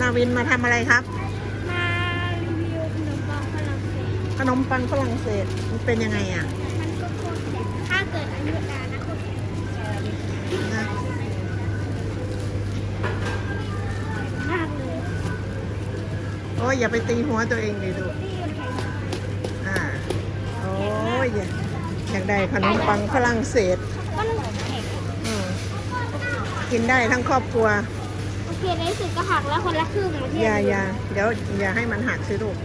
นาวินมาทำอะไรครับ มารีวิวขนมปังฝรั่งเศสขนมปังฝรั่งเศสมันเป็นยังไงอะ มันก็โคตรแซ่บถ้าเกิดอายุนานนะโคตรแซ่บนะมากเลยโอ้ยอย่าไปตีหัวตัวเองเลยลูกนี่มันแข็งอ่าโอ้ยอยากอยากได้ขนมปังฝรั่งเศสมันแข็งอืมกินได้ทั้งครอบครัว โอเคในที่สุดก็หักแล้วคนละครึ่งประเทศอย่าอย่าเดี๋ยวอย่าให้มันหักสิลูก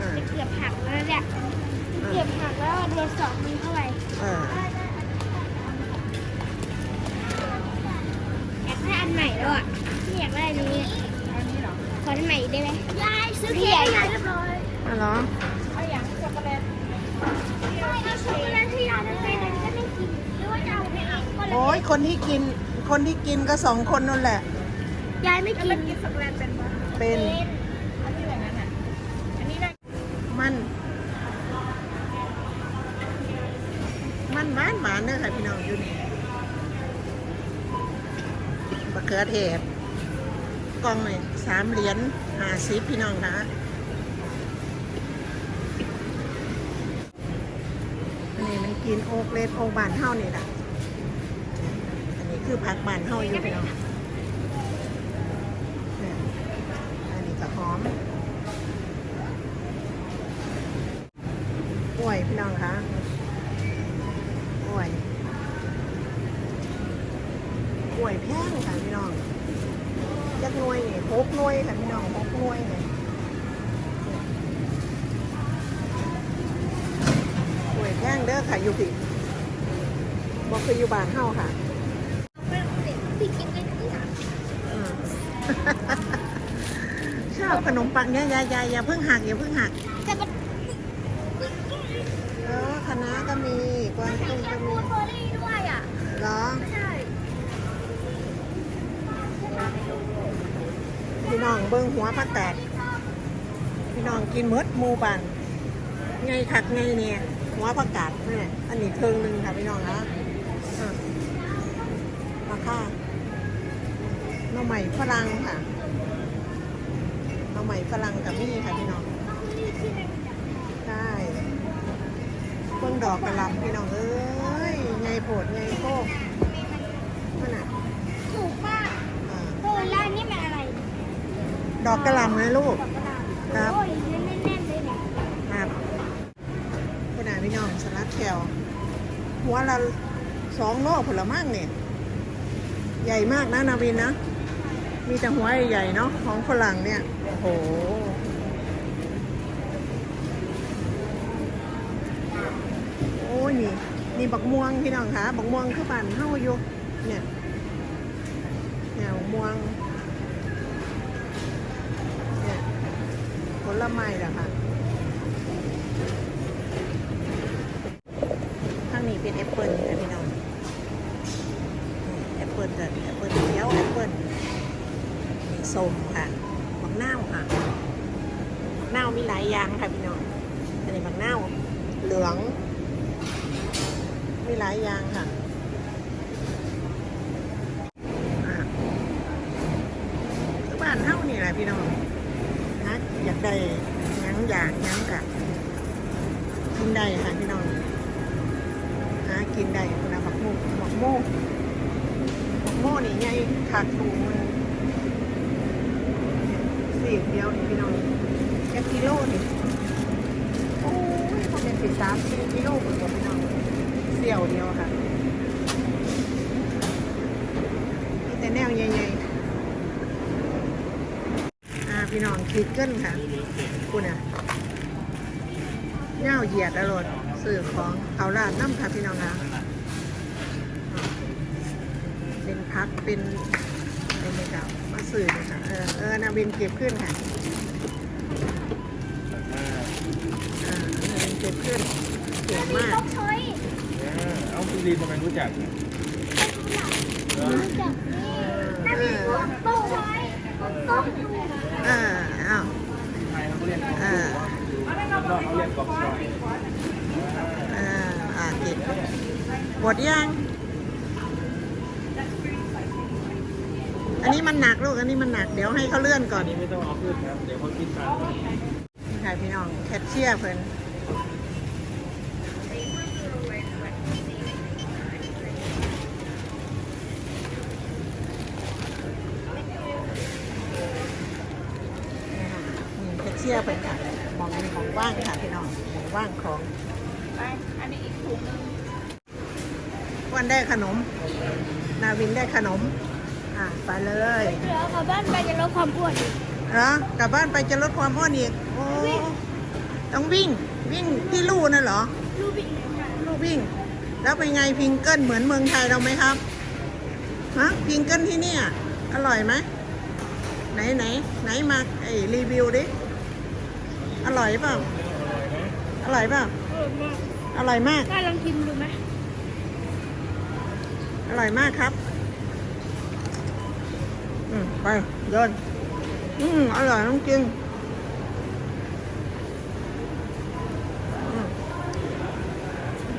อ่าเกือบหักแล้วเนี่ยเกือบหักแล้วโดนสองมือเข้าไปเอออยากได้อันใหม่แล้วอะไม่อยากได้อันนี้อันนี้หรอขออันใหม่ได้ไหมยายซื้อเค้กให้ยายเรียบร้อยอ๋อเหรอเอาอย่างช็อกโกแลตเอาช็อกโกแลตที่ยายได้ไปนั้นก็ไม่กินหรือว่าจะเอาไปเอาก็เลยโอ้ยคนที่กินคนที่กินก็สองคนนั่นแหละ ยายไม่กินกินช็อกโกแลตเป็นปะเป็น อันนี้แบบนั้นอะ อันนี้ได้มัน มันหวานหวานเนื้อค่ะพี่น้องอยู่นี่มะเขือเทศกล่องเลยสามเหรียญห้าสิบพี่น้องคะอันนี้มันกินโอกเลดโอกบานเท่านี่แหละอันนี้คือผักบานเท่าอยู่พี่น้องเนี่ยอันนี้ก็ หอมกล้วยพี่น้องคะกล้วยกล้วยแพงค่ะพี่น้องยักหน่วยนี่หกหน่วยค่ะพี่น้องหกหน่วยเนี่ยกล้วยแพงเด้อค่ะอยู่พี่บอกคืออยู่บ้านเฮาค่ะ ชอบขนมปังอย่าอย่าอย่าอย่าเพิ่งหักอย่าเพิ่งหักแต่มันเออคณะก็มีกวางมีตุ้งแคก็มูมีนเบอร์รี่ด้วยอะเหรอใช่พี่น้องเบิ้งหัวผักแตกพี่น้องกินหมดหมูบันไงคักไงเนี่ยหัวผักกาดเนี่ยอันนี้เครื่องหนึ่งค่ะพี่น้องนะอะราคาหน่อใหม่ฝรั่งค่ะ หน่อใหม่ฝรั่งกับมี่ค่ะพี่น้องได้เบิ้งดอกกระหลำพี่น้องเอ้ยไงโผดไงโคกมันอะถูกมากอ่าโอ้ยแล้วอันนี่มันอะไร ดอกกระหลำนะลูกดอกกระดาษครับ โอ้ยแน่นๆเลยเนี่ยครับคุณอาพี่น้องสลัดแก้วหัวละสองโลผลมั่งเนี่ยใหญ่มากนะนาวินนะ มีแต่หัวใหญ่ๆเนาะของฝรั่งเนี่ย โอ้โห โอ้ยนี่ นี่บักม่วงพี่น้องคะบักม่วงคือปั่นเฮาอยู่เนี่ยเนี่ยบักม่วง เนี่ยผลไม้เหรอคะข้างนี้เป็นแอปเปิลค่ะพี่น้องนี่แอปเปิลกับแอปเปิลเขียวแอปเปิลนี่ส้มค่ะบักนาวค่ะบักนาวมีหลายอย่างค่ะพี่น้อง อันนี้บักนาวเหลือง มี หลายอย่างค่ะคือบ้านเท่านี่แหละพี่น้องนะอยากได้ยังอยากยังกะกินได้ค่ะพี่น้องหากินได้คุณบักโมบักโมบักโมนี่ไงขาดถุงมันสี่เดียวนี่พี่น้องแค่กิโลนี่โอ้ยเขาเป็นสิบสามกิโลหมด เลยพี่น้องเสี่ยวเดียวค่ะมีแต่แนวใหญ่ๆอ่าพี่น้องคิดเกินค่ะคุณอะเน่าเหยียดอรดสื่อของเอาลาดน้ำค่ะพี่น้องคะเป็นพักเป็นเป็นเก่ามาสื่อเลยค่ะเออเออนาวินเก็บขึ้นค่ะ เอาคุณดีทำไมรู้จักเนี่ยรู้จักนี่ถ้ามีพวกต้องใช้ต้องดูอ่าอ้าวไทยเขาเรียกกอกอ่นอกเขาเรียกกอกซอยอ่าอ่าเก็บหมดยัง อันนี้มันหนักลูก อันนี้มันหนัก เดี๋ยวให้เขาเลื่อนก่อนอันนี้ไม่ต้องเอาขึ้นครับ เดี๋ยวเขาคิดตังค์นี่ค่ะพี่น้องแคชเชียร์เพิ่น นี่แคชเชียร์เพิ่นค่ะมองมีของว่างค่ะพี่น้องของว่างของไปอันนี้อีกถุงนึงวันได้ขนม นาวินได้ขนม อะไปเลยเดี๋ยวกลับบ้านไปจะลดความอ้วนเหรอกลับบ้านไปจะลดความอ้วนอีกโอ้ต้องวิ่งวิ่งที่ลู่น่ะเหรอรูปอีกหนึ่งค่ะลู่วิ่ง แล้วเป็นไงพิงเกิลเหมือนเมืองไทยเราไหมครับฮะพิงเกิลที่เนี่ยอร่อยไหมไหนไหนไหนมาไอ้รีวิวดิ อร่อยเปล่าอร่อยเปล่าเออมากอร่อยมากกล้าลองชิมดูไหมอร่อยมากครับ อืมไปโยนอืมอร่อยต้องกินอืม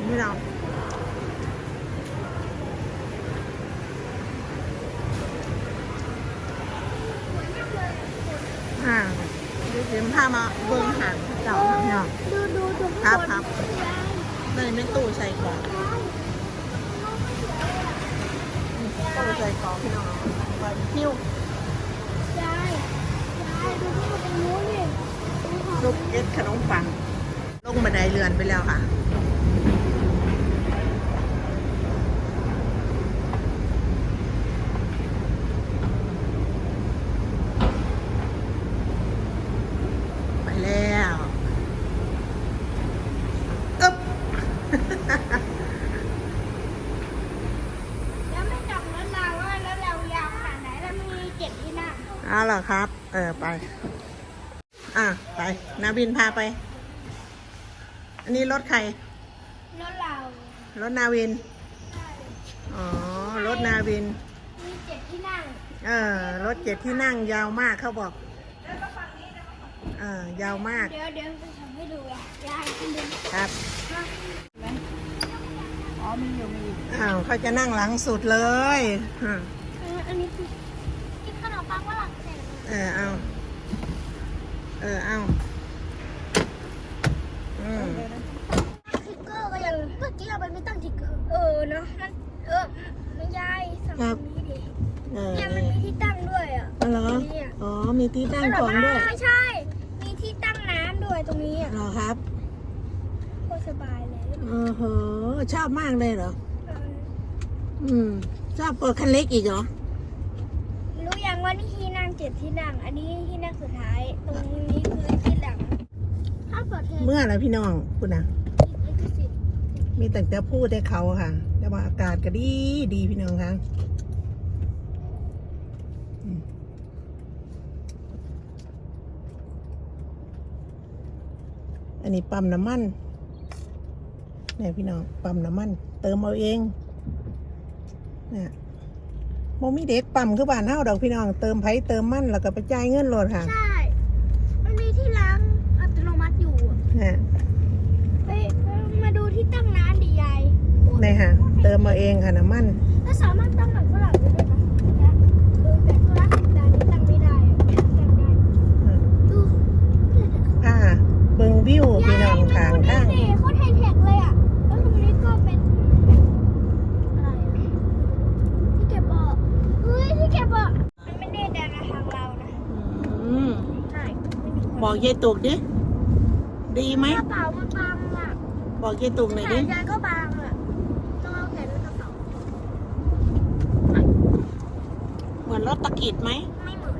นี่เราอ่า ในไม่ตู้ใส่กล่องตู้ใส่กล่องพี่น้องไปหิ้วยายยายดูที่มันตรงนู้นดิลูกเอ็ดขนมปัง ลงบันไดเรือนไปแล้วค่ะ ไปแล้วอึ๊บ แล้วไม่จับรถเราว่ารถเรายาวขนาดไหนแล้วมีเจ็ดที่นั่ง เอาเหรอครับ เออไป อะไปนาบินพาไป อันนี้รถใคร รถเรา รถนาวิน อ๋อ รถนาวิน มีเจ็ดที่นั่ง เออ รถเจ็ดที่นั่งยาวมากเขาบอกเออยาวมาก เดี๋ยวเดี๋ยวจะทำให้ดูอะยายขึ้นดูครับอ๋อมีอยู่มีอยู่อ้าวเขาจะนั่งหลังสุดเลยอะอันนี้คือกินขนมปังฝรั่งเศส เออเอา เออเอาอืมทิกเกอร์ก็ยังเมื่อกี้เราไปไม่ตั้งทิกเกอร์เออเนาะมันเออไม่ยายสั่งตรงนี้ดิเออเนี่ยมันมีที่ตั้งด้วยอะอ๋อเหรออ๋อ มีที่ตั้งของด้วยไม่ใช่ มีที่ตั้งน้ำด้วยตรงนี้อะเหรอครับโคตรสบายเลยโอ้โหชอบมากเลยเหรออออืมชอบเปิดคันเล็กอีกเหรอ ว่านี่ที่นั่งเจ็ดที่นั่ง อันนี้ที่นั่งสุดท้าย ตรงนี้คือที่หลังถ้าเปิดเทปเมื่ออะไรพี่น้องคุณนะลิขสิทธิ์มีแต่จะพูดให้เขาค่ะ แต่ว่าอากาศก็ดีดีพี่น้องค่ะอืมอันนี้ปั๊มน้ำมันเนี่ยพี่น้องปั๊มน้ำมัน เติมเอาเองเนี่ย โมมีเด็กปั๊มคือบ้านเฮาดอกพี่น้อง เติมไผเติมมันแล้วก็ไปจ่ายเงินโหลดค่ะใช่ มันมีที่ล้างอัตโนมัติอยู่อะเนี่ยไปไปมาดูที่ตั้งน้ำดิยายเนี่ยค่ะ เติมเอาเองค่ะน้ำมันแล้วสามารถตั้งแบบฝรั่งได้ด้วยนะเออแต่ธุระแต่อันนี้ตั้งไม่ได้อะตั้งได้อืมดูอ่าเบิงวิวพี่น้องทางยาข้ายง มันดูดิโคตรไฮเทคเลยอะ แล้วตรงนี้ก็เป็นอะไรอะที่เก็บเบาะเฮ้ยที่เก็บเบาะมันไม่ได้เดินมาทางเรานะ อืม ใช่ไม่มีคน บอกยายตุกดิ ดีไหมกระเป๋ามันบางอะบอกยายตุกหน่อยแต่ดิ ยายก็บางอะต้องเอาแขนในกระเป๋าเหมือนรถตะกิดไหม ไม่เหมือน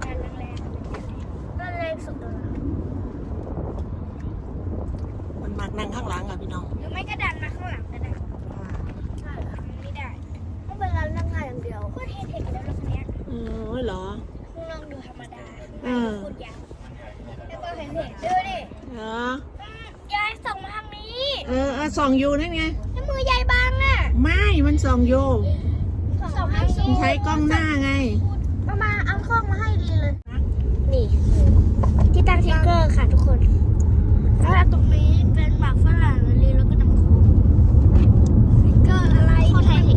แรงแรงๆก็แรงสุดเลย มันมักนั่งข้างหลังอะพี่น้อง หรือไม่ก็ดันมาข้างหลังก็ได้ใช่ไม่ได้ต้องเป็นการนั่งง่ายอย่างเดียวโคตรเท่ๆแล้วรถคันเนี้ย เออเหรอ ข้างนอกดูธ รรมดาเออ พูดยาวแล้วก็เห็นเห็นดูดิเหรอยายส่งมาทางนี้เออเออส่องอยู่นั่นไง แล้วมือยายบางอะไม่มันส่องอยู่ส่งให้มันใช้กล้องหน้าไง มามาเอากล้องมาให้ดีเลย นี่ ที่ตั้งทิกเกอร์ค่ะทุกคนแล้วตรงนี้เป็นหมากฝรั่งลีแล้วก็น้ำโค้กทิกเกอร์อะไรโคตรไทยเท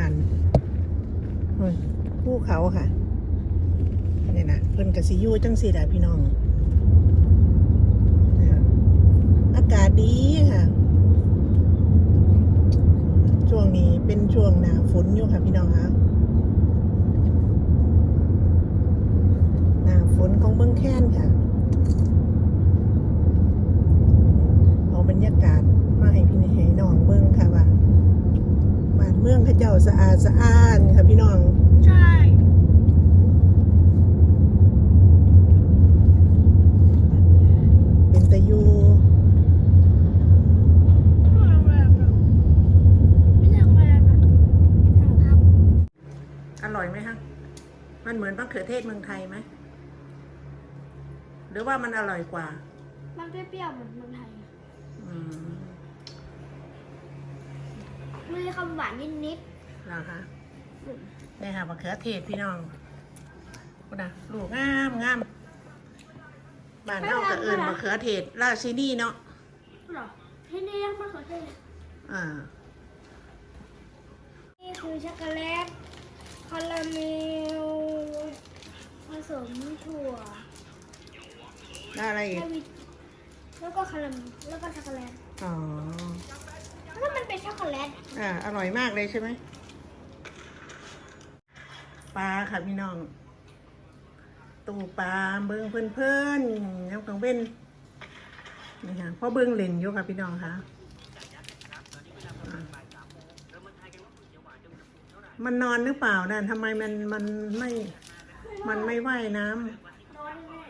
านอืมภูเขาค่ะนี่นะเพิ่นก สิแหละพี่น้องอากาศดีค่ะ ช่วงนี้เป็นช่วงหนาฝนอยู่ค่ะพี่น้องคะหนาฝนของเบื้องแค้นค่ะ เอาบรรยากาศมาให้พี่ให้น้องเบิ่งค่ะว่าบ้านเมืองเขาเจ้าสะอาดสะอ้านค่ะพี่น้อง ใช่ เป็นตะยูไม่ใช่โรงแรมนะครับอร่อยไหมคะมันเหมือนมะเขือเทศเมืองไทยไหม หรือว่ามันอร่อยกว่า มันเปรี้ยวๆเหมือนเมืองไทยอืมมีคำหวานนิดเหรอคะนี่ค่ะมะเขือเทศพี่น้องคุณนะลูกงามงาม บ้านเฮากับเอิญมะเขือเทศราชินีเนาะๆหรอที่นี่เรียกมะเขือเทศอ่า นี่คือช็อกโกแลตคาราเมลผสมถั่วได้อะไรอีกแล้วมีแล้วก็คาราเมลแล้วก็ช็อกโกแลตอ๋อแล้วมันเป็นช็อกโกแลตอ่าอร่อยมากเลยใช่ไหมปลาค่ะพี่น้อง ตูปลาเบิ้งเพื่อนเพื่อนๆแล้วกังเว้นนี่ค่ะพ่อเบิ้งเล่นอยู่ค่ะพี่น้องค่ะอ่ามันนอนหรือเปล่านั่นทำไมมันมันไม่ มันไม่ว่ายน้ำนอนแน่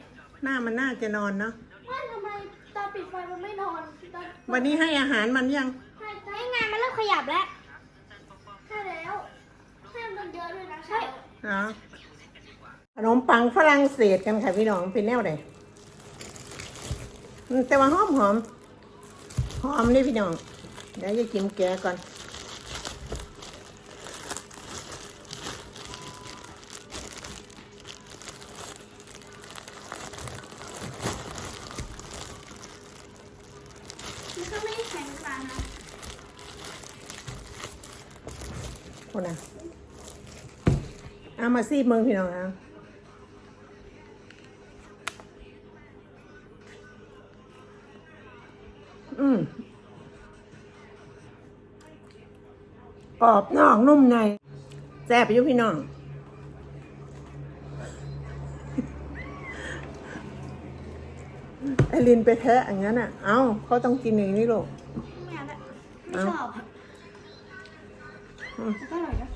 หน้ามันน่าจะนอนเนาะว่าทำไมตอนปิดไฟมันไม่นอนตอนวันนี้ให้อาหารมันยังใช่ใช่งานมันเริ่มขยับแล้วใช่แล้วใช่มันเยอะด้วยนะใช่เนาะ ขนมปังฝรั่งเศสกันค่ะพี่น้องเป็นแนวไหนอืมแต่ว่าหอมหอมหอมเลยพี่น้องเดี๋ยวจะกินแกะก่อนมันก็ไม่ได้แข็งกว่านะคนน่ะเอามาซีบเมืองพี่น้องเอ มกรอบนอกนุ่มในแซ่บไปอยุพี่น้องไอรินไปแทะอย่างนั้นอะ เอ้าเขาต้องกินอย่างนี้ลูกไม่เอาละไม่ชอบอะอืมแต่ก็อร่อยนะ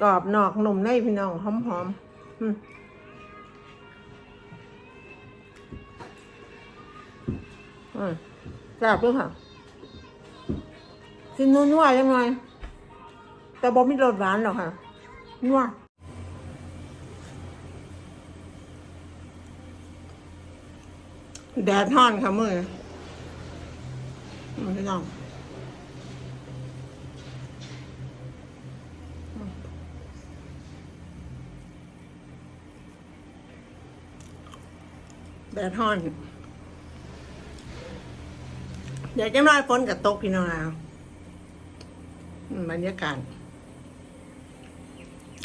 กรอบนอกนุ่มในพี่น้องหอมหอมๆอืม อืมแซ่บด้วยค่ะกินนัวๆยังไงแต่บอมีรสหวานหรอกค่ะนัวแดดท่อนค่ะมืออืมพี่น้องแดดฮ้อน เดี๋ยวจะน้อยฝนกับตกพี่น้องอะอืมบรรยากาศ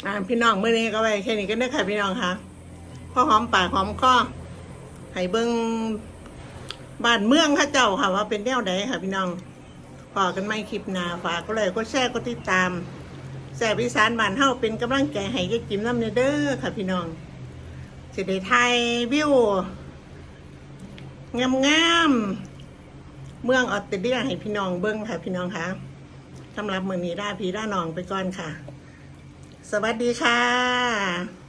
อ่าพี่น้องเมื่อนี้ก็ไว้แค่นี้ก็ได้อค่ะพี่น้องค่ะพอหอมปากหอมคอให้เบิ้งบ้านเมืองข้าเจ้าค่ะ ว่าเป็นแนวใดค่ะ พี่น้องพอกันไม่คลิปนาฝากก็เลยก็แชร์ก็ติดตามแซ่บอีสานบ้านเฮาเป็นกำลังใจให้ยายจิ๋มน้ำเนเด้อค่ะ พี่น้องสิได้ไทยวิวงามงามๆ เมืองออสเตรเลียให้พี่น้องเบิ้งค่ะ พี่น้องคะสำหรับมือนี้ได้พี่ได้น้องไปก่อนค่ะ สวัสดีค่ะ